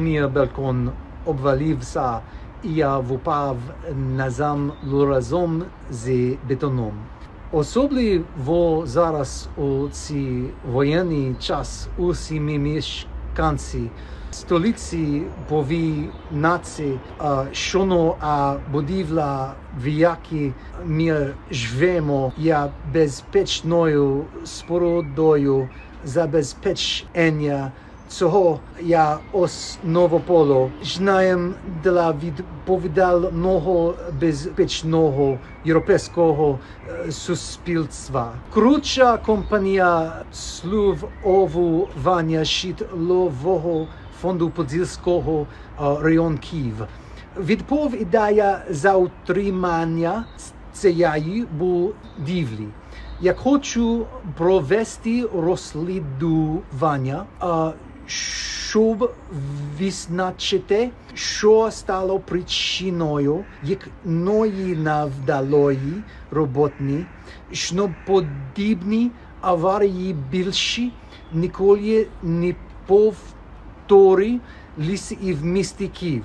Мій балкон обвалився, і я впав на землю разом з бетоном. Особливо зараз у цей воєнний час усі ми мешканці столиці повинні що а будівля, в якій ми живемо, є безпечною спорудою забезпечення цього я основополо знаєм для відповідального безпечного європейського е, суспільства. Круча компанія слуговування щитлового фонду Подільського е, район Київ відповідає за утримання цієї будівлі. Я хочу провести розслідування, а, щоб визначити, що стало причиною їхньої навдалої роботи, щоб подібні аварії більші ніколи не повторились і в місті Київ.